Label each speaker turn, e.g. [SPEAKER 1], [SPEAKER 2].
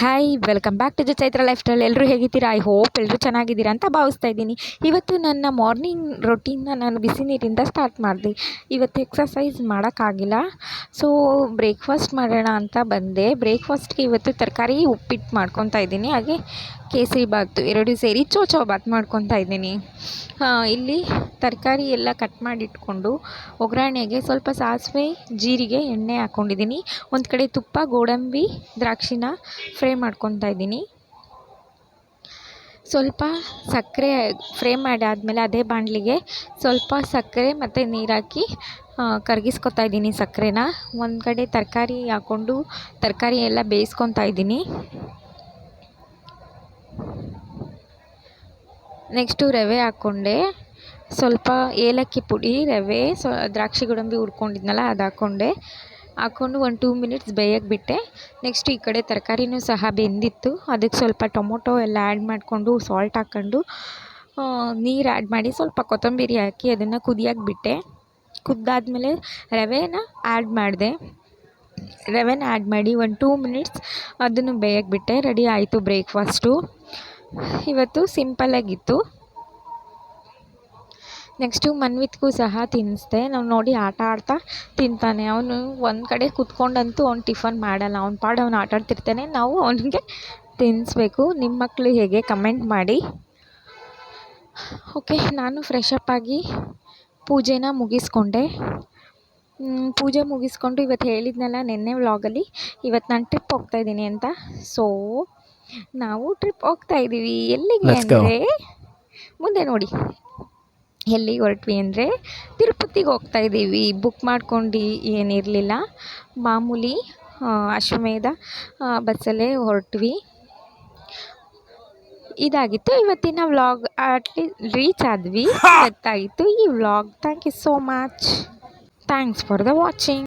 [SPEAKER 1] Hi welcome back to the Chaitra lifestyle ಎಲ್ಲರೂ ಹೇಗಿದ್ದೀರಾ? I hope ಎಲ್ಲರೂ ಚೆನ್ನಾಗಿದ್ದೀರಾ ಅಂತ ಭಾವಿಸ್ತಾ ಇದ್ದೀನಿ. ಇವತ್ತು ನನ್ನ ಮಾರ್ನಿಂಗ್ ರೊಟೀನ್ನ ನಾನು ಬಿಸಿ ನೀರಿಂದ ಸ್ಟಾರ್ಟ್ ಮಾಡಿದೆ. ಇವತ್ತು ಎಕ್ಸಸೈಸ್ ಮಾಡೋಕ್ಕಾಗಿಲ್ಲ. ಸೊ ಬ್ರೇಕ್ಫಾಸ್ಟ್ ಮಾಡೋಣ ಅಂತ ಬಂದೆ. ಬ್ರೇಕ್ಫಾಸ್ಟ್ಗೆ ಇವತ್ತು ತರಕಾರಿ ಉಪ್ಪಿಟ್ಟು ಮಾಡ್ಕೊತಾ ಇದ್ದೀನಿ. ಹಾಗೆ ಕೇಸರಿ ಬಾತು ಎರಡು ಸೇರಿ ಚೋಚೋ ಬಾತ್ ಮಾಡ್ಕೊತಾ ಇದ್ದೀನಿ. ಇಲ್ಲಿ ತರಕಾರಿ ಎಲ್ಲ ಕಟ್ ಮಾಡಿಟ್ಕೊಂಡು ಒಗ್ಗರಣೆಗೆ ಸ್ವಲ್ಪ ಸಾಸಿವೆ, ಜೀರಿಗೆ, ಎಣ್ಣೆ ಹಾಕ್ಕೊಂಡಿದ್ದೀನಿ ಒಂದು ಕಡೆ ತುಪ್ಪ, ಗೋಡಂಬಿ, ದ್ರಾಕ್ಷಿನ ಫ್ರೈ ಮಾಡ್ಕೊತಾ ಇದ್ದೀನಿ. ಸ್ವಲ್ಪ ಸಕ್ಕರೆ ಫ್ರೈ ಮಾಡಾದಮೇಲೆ ಅದೇ ಬಾಣಲಿಗೆ ಸ್ವಲ್ಪ ಸಕ್ಕರೆ ಮತ್ತು ನೀರು ಹಾಕಿ ಕರಗಿಸ್ಕೊತಾ ಇದ್ದೀನಿ ಸಕ್ಕರೆನ. ಒಂದು ಕಡೆ ತರಕಾರಿ ಹಾಕ್ಕೊಂಡು ತರಕಾರಿ ಎಲ್ಲ ಬೇಯಿಸ್ಕೊತಾ ಇದ್ದೀನಿ. ನೆಕ್ಸ್ಟು ರವೆ ಹಾಕ್ಕೊಂಡೆ ಸ್ವಲ್ಪ ಏಲಕ್ಕಿ ಪುಡಿ, ರವೆ, ಸೊ, ದ್ರಾಕ್ಷಿ ಗೋಡಂಬಿ ಹುರ್ಕೊಂಡಿದ್ನಲ್ಲ ಅದು ಹಾಕ್ಕೊಂಡೆ ಹಾಕ್ಕೊಂಡು ಒಂದು ಟೂ ಮಿನಿಟ್ಸ್ ಬೇಯಕ್ಕೆ ಬಿಟ್ಟೆ. ನೆಕ್ಸ್ಟ್ ಈ ಕಡೆ ತರಕಾರಿನೂ ಸಹ ಬೆಂದಿತ್ತು. ಅದಕ್ಕೆ ಸ್ವಲ್ಪ ಟೊಮೊಟೊ ಎಲ್ಲ ಆ್ಯಡ್ ಮಾಡಿಕೊಂಡು ಸಾಲ್ಟ್ ಹಾಕ್ಕೊಂಡು ನೀರು ಆ್ಯಡ್ ಮಾಡಿ ಸ್ವಲ್ಪ ಕೊತ್ತಂಬರಿ ಹಾಕಿ ಅದನ್ನು ಕುದಿಯಕ್ಕೆ ಬಿಟ್ಟೆ. ಕುದ್ದಾದಮೇಲೆ ರವೆನ ಆ್ಯಡ್ ಮಾಡಿದೆ. ರವೆನ ಆ್ಯಡ್ ಮಾಡಿ ಒಂದು ಟೂ ಮಿನಿಟ್ಸ್ ಅದನ್ನು ಬೇಯಕ್ಕೆ ಬಿಟ್ಟೆ. ರೆಡಿ ಆಯಿತು ಬ್ರೇಕ್ಫಾಸ್ಟು ಇವತ್ತು ಸಿಂಪಲ್ಲಾಗಿತ್ತು ನೆಕ್ಸ್ಟು ಮನ್ವಿತ್ಗೂ ಸಹ ತಿನ್ನಿಸ್ದೆ. ನಾವು ನೋಡಿ ಆಟ ಆಡ್ತಾ ತಿಂತಾನೆ. ಅವನು ಒಂದು ಕಡೆ ಕುತ್ಕೊಂಡಂತೂ ಅವ್ನು ಟಿಫನ್ ಮಾಡಲ್ಲ. ಅವ್ನ ಪಾಡು ಅವ್ನು ಆಟ ಆಡ್ತಿರ್ತಾನೆ. ನಾವು ಅವನಿಗೆ ತಿನ್ನಿಸ್ಬೇಕು ನಿಮ್ಮ ಮಕ್ಕಳು ಹೇಗೆ ಕಮೆಂಟ್ ಮಾಡಿ. ಓಕೆ ನಾನು ಫ್ರೆಶಪ್ ಆಗಿ ಪೂಜೆನ ಮುಗಿಸ್ಕೊಂಡೆ. ಪೂಜೆ ಮುಗಿಸ್ಕೊಂಡು ಇವತ್ತು ಹೇಳಿದ್ನಲ್ಲ ನಿನ್ನೆ ವ್ಲಾಗಲ್ಲಿ. ಇವತ್ತು ನಾನು ಟ್ರಿಪ್ ಹೋಗ್ತಾ ಇದ್ದೀನಿ ಅಂತ. ಸೊ ನಾವು ಟ್ರಿಪ್ ಹೋಗ್ತಾ ಇದ್ದೀವಿ ಎಲ್ಲಿಗೆ ಅಂದರೆ ಮುಂದೆ ನೋಡಿ. ಎಲ್ಲಿಗೆ ಹೊರಟ್ವಿ ಅಂದರೆ ತಿರುಪತಿಗೆ ಹೋಗ್ತಾ ಇದ್ದೀವಿ. ಬುಕ್ ಮಾಡ್ಕೊಂಡು ಏನಿರಲಿಲ್ಲ ಮಾಮೂಲಿ ಅಶ್ವಮೇಧ ಬಸ್ಸಲ್ಲೇ ಹೊರಟ್ವಿ. ಇದಾಗಿತ್ತು. ಇವತ್ತಿನ ವ್ಲಾಗ್ ಅಟ್ಲಿ ರೀಚ್ ಆದ್ವಿ. ಗೊತ್ತಾಗಿತ್ತು ಈ vlog. Thank you so much thanks for the watching